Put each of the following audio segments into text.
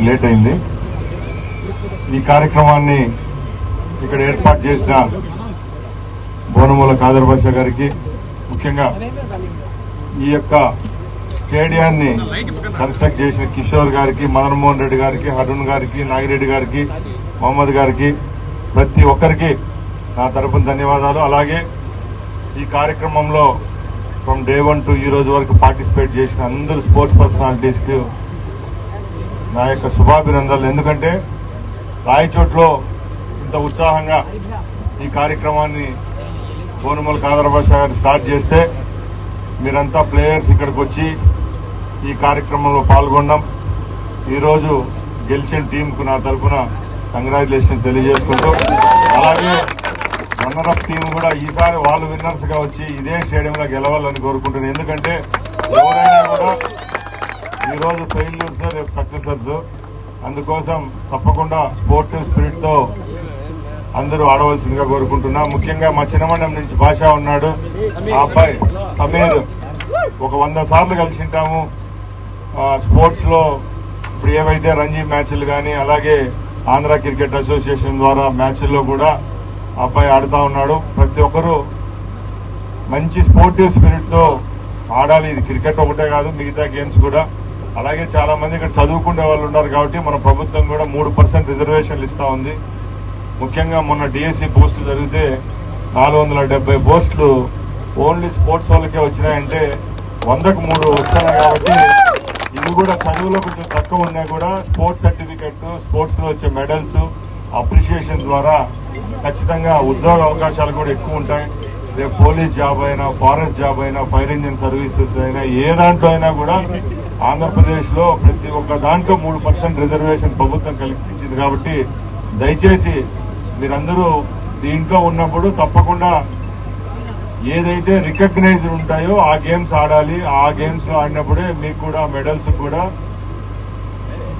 Second late అయింది. ఈ కార్యక్రమాన్ని ఇక్కడ ఏర్పాటు చేసిన బోనమూల కాదర్ భాష గారికి ముఖ్యంగా ఈ యొక్క స్టేడియాన్ని కన్స్ట్రక్ట్ చేసిన కిషోర్ గారికి మదన్మోహన్ రెడ్డి గారికి అరుణ్ గారికి నాగిరెడ్డి గారికి మహమ్మద్ గారికి ప్రతి ఒక్కరికి నా తరపున ధన్యవాదాలు. అలాగే ఈ కార్యక్రమంలో ఫ్రమ్ డే వన్ టు ఈ రోజు వరకు పార్టిసిపేట్ చేసిన అందరు స్పోర్ట్స్ పర్సనాలిటీస్కి నా యొక్క శుభాభినందనలు. ఎందుకంటే రాయచోట్లో ఇంత ఉత్సాహంగా ఈ కార్యక్రమాన్ని కోనుమల కాదరభాష గారు స్టార్ట్ చేస్తే మీరంతా ప్లేయర్స్ ఇక్కడికి వచ్చి ఈ కార్యక్రమంలో పాల్గొన్నాం ఈరోజు గెలిచిన టీంకు నా తరఫున కంగ్రాచులేషన్స్ తెలియజేసుకుంటూ అలాగే రన్నరప్ టీం కూడా ఈసారి వాళ్ళు విన్నర్స్గా వచ్చి ఇదే స్టేడియంలో గెలవాలని కోరుకుంటున్నాను. ఎందుకంటే ఎవరైనా కూడా ఈ రోజు ఫెయిల్యూర్స్ రేపు సక్సెసర్స్ అందుకోసం తప్పకుండా స్పోర్టివ్ స్పిరిట్తో అందరూ ఆడవలసిందిగా కోరుకుంటున్నా. ముఖ్యంగా మా చిన్నమండం నుంచి భాష ఉన్నాడు. ఆ అబ్బాయి సమీర్. ఒక వంద సార్లు కలిసి ఉంటాము. స్పోర్ట్స్లో ఇప్పుడు ఏవైతే రంజీ మ్యాచ్లు కానీ అలాగే ఆంధ్ర క్రికెట్ అసోసియేషన్ ద్వారా మ్యాచ్ల్లో కూడా అబ్బాయి ఆడుతా ఉన్నాడు. ప్రతి ఒక్కరూ మంచి స్పోర్టివ్ స్పిరిట్తో ఆడాలి. ఇది క్రికెట్ ఒకటే కాదు మిగతా గేమ్స్ కూడా. అలాగే చాలా మంది ఇక్కడ చదువుకునే వాళ్ళు ఉన్నారు కాబట్టి మన ప్రభుత్వం కూడా మూడు పర్సెంట్ రిజర్వేషన్లు ఇస్తా ఉంది. ముఖ్యంగా మొన్న డిఎస్సి పోస్టులు జరిగితే నాలుగు వందల డెబ్బై పోస్టులు ఓన్లీ స్పోర్ట్స్ వాళ్ళకే వచ్చినాయంటే వందకు మూడు వచ్చాయి కాబట్టి ఇవి కూడా చదువులో కొంచెం తక్కువ ఉన్నా కూడా స్పోర్ట్స్ సర్టిఫికెట్ స్పోర్ట్స్లో వచ్చే మెడల్స్ అప్రిషియేషన్ ద్వారా ఖచ్చితంగా ఉద్యోగ అవకాశాలు కూడా ఎక్కువ ఉంటాయి. రేపు పోలీస్ జాబ్ అయినా ఫారెస్ట్ జాబ్ అయినా ఫైర్ ఇంజిన్ సర్వీసెస్ అయినా ఏ దాంట్లో అయినా కూడా ఆంధ్రప్రదేశ్లో ప్రతి ఒక్క దాంట్లో మూడు పర్సెంట్ రిజర్వేషన్ ప్రభుత్వం కల్పించింది కాబట్టి దయచేసి మీరందరూ దీంట్లో ఉన్నప్పుడు తప్పకుండా ఏదైతే రికగ్నైజ్డ్ ఉంటాయో ఆ గేమ్స్ ఆడాలి. ఆ గేమ్స్లో ఆడినప్పుడే మీకు కూడా మెడల్స్ కూడా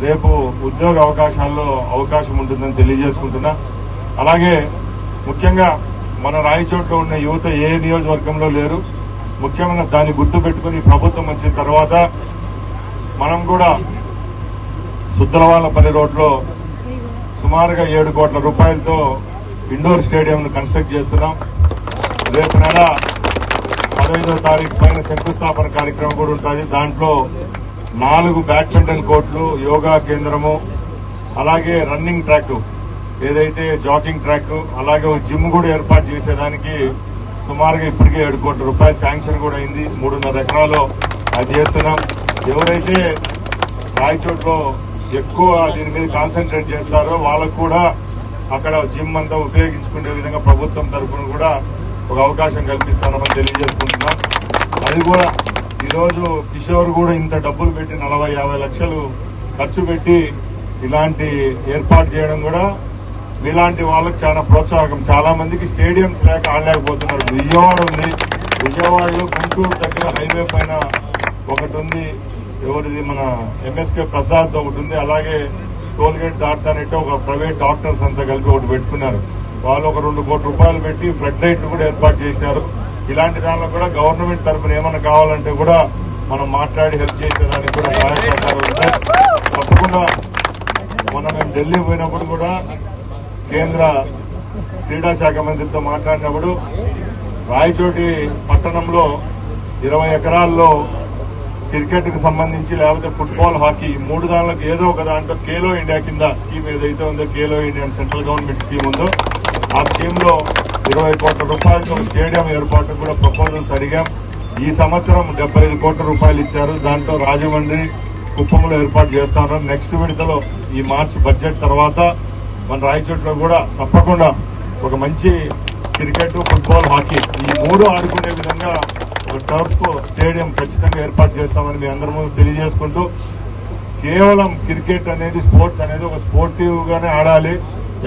రేపు ఉద్యోగ అవకాశాల్లో అవకాశం ఉంటుందని తెలియజేసుకుంటున్నా. అలాగే ముఖ్యంగా మన రాయచోట్లో ఉన్న యువత ఏ నియోజకవర్గంలో లేరు? ముఖ్యమైన దాన్ని గుర్తు పెట్టుకుని ప్రభుత్వం వచ్చిన తర్వాత మనం కూడా సుద్దలవాళ్ళపల్లి రోడ్లో సుమారుగా ఏడు కోట్ల రూపాయలతో ఇండోర్ స్టేడియంను కన్స్ట్రక్ట్ చేస్తున్నాం. రేపు నెల పదహైదో తారీఖు పైన శంకుస్థాపన కార్యక్రమం కూడా ఉంటుంది. దాంట్లో నాలుగు బ్యాడ్మింటన్ కోర్టులు యోగా కేంద్రము అలాగే రన్నింగ్ ట్రాక్ ఏదైతే జాగింగ్ ట్రాక్ అలాగే ఒక జిమ్ కూడా ఏర్పాటు చేసేదానికి సుమారుగా ఇప్పటికే ఏడు కోట్ల రూపాయలు శాంక్షన్ కూడా అయింది. మూడున్నర ఎకరాలు అది చేస్తున్నాం. ఎవరైతే రాయచోట్లో ఎక్కువ దీని మీద కాన్సన్ట్రేట్ చేస్తారో వాళ్ళకు కూడా అక్కడ జిమ్ అంతా ఉపయోగించుకునే విధంగా ప్రభుత్వం తరఫున కూడా ఒక అవకాశం కల్పిస్తామని తెలియజేసుకుంటున్నాం. అది కూడా ఈరోజు కిషోర్ కూడా ఇంత డబ్బులు పెట్టి నలభై యాభై లక్షలు ఖర్చు పెట్టి ఇలాంటి ఏర్పాటు చేయడం కూడా ఇలాంటి వాళ్ళకి చాలా ప్రోత్సాహకం. చాలా మందికి స్టేడియంస్ లేక ఆడలేకపోతున్నారు. విజయవాడ ఉంది. విజయవాడలో గుంటూరు దగ్గర హైవే పైన ఒకటి ఉంది ఎవరిది? మన ఎంఎస్కే ప్రసాద్ ఒకటి ఉంది. అలాగే టోల్గేట్ దాటానంటే ఒక ప్రైవేట్ డాక్టర్స్ అంతా కలిపి ఒకటి పెట్టుకున్నారు. వాళ్ళు ఒక రెండు కోట్ల రూపాయలు పెట్టి ఫ్లడ్ లైట్లు కూడా ఏర్పాటు చేసినారు. ఇలాంటి దానిలో కూడా గవర్నమెంట్ తరఫున ఏమైనా కావాలంటే కూడా మనం మాట్లాడి హెల్ప్ చేసేదానికి కూడా సహాయపడతారు. తప్పకుండా మొన్న మేము ఢిల్లీ పోయినప్పుడు కూడా కేంద్ర క్రీడా శాఖ మంత్రితో మాట్లాడినప్పుడు రాయచోటి పట్టణంలో ఇరవై ఎకరాల్లో క్రికెట్కు సంబంధించి లేకపోతే ఫుట్బాల్ హాకీ మూడు దానిలకు ఏదో ఒక దాంట్లో కేలో ఇండియా కింద స్కీమ్ ఏదైతే ఉందో Khelo India central government scheme ఉందో ఆ స్కీమ్లో ఇరవై కోట్ల రూపాయలతో స్టేడియం ఏర్పాటు కూడా ప్రపోజల్స్ అడిగాం. ఈ సంవత్సరం డెబ్బై కోట్ల రూపాయలు ఇచ్చారు. దాంట్లో రాజమండ్రి కుప్పంలో ఏర్పాటు చేస్తాను నెక్స్ట్ విడతలో ఈ మార్చ్ బడ్జెట్ తర్వాత మన రాయచోట్లో కూడా తప్పకుండా ఒక మంచి క్రికెట్ ఫుట్బాల్ హాకీ ఈ మూడు ఆడుకునే విధంగా ఒక టర్ఫ్ స్టేడియం ఖచ్చితంగా ఏర్పాటు చేస్తామని మీ అందరి ముందు తెలియజేసుకుంటూ కేవలం క్రికెట్ అనేది స్పోర్ట్స్ అనేది ఒక స్పోర్టివ్గానే ఆడాలి.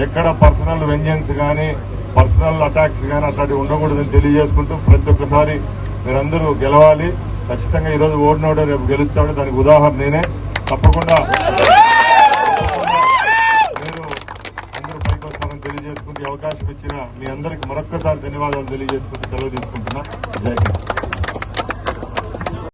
ఎక్కడ పర్సనల్ వెంజన్స్ కానీ పర్సనల్ అటాక్స్ కానీ అట్లాంటివి ఉండకూడదని తెలియజేసుకుంటూ ప్రతి ఒక్కసారి మీరందరూ గెలవాలి. ఖచ్చితంగా ఈరోజు ఓడినోడే రేపు గెలుస్తాడు. దానికి ఉదాహరణ నేనే. తప్పకుండా మీరు అందరూ పైకి వస్తారని తెలియజేసుకుంటూ ఈ అవకాశం ఇచ్చిన మీ అందరికి మరొక్కసారి ధన్యవాదాలు తెలియజేసుకుంటూ సెలవు తీసుకుంటున్నా. జై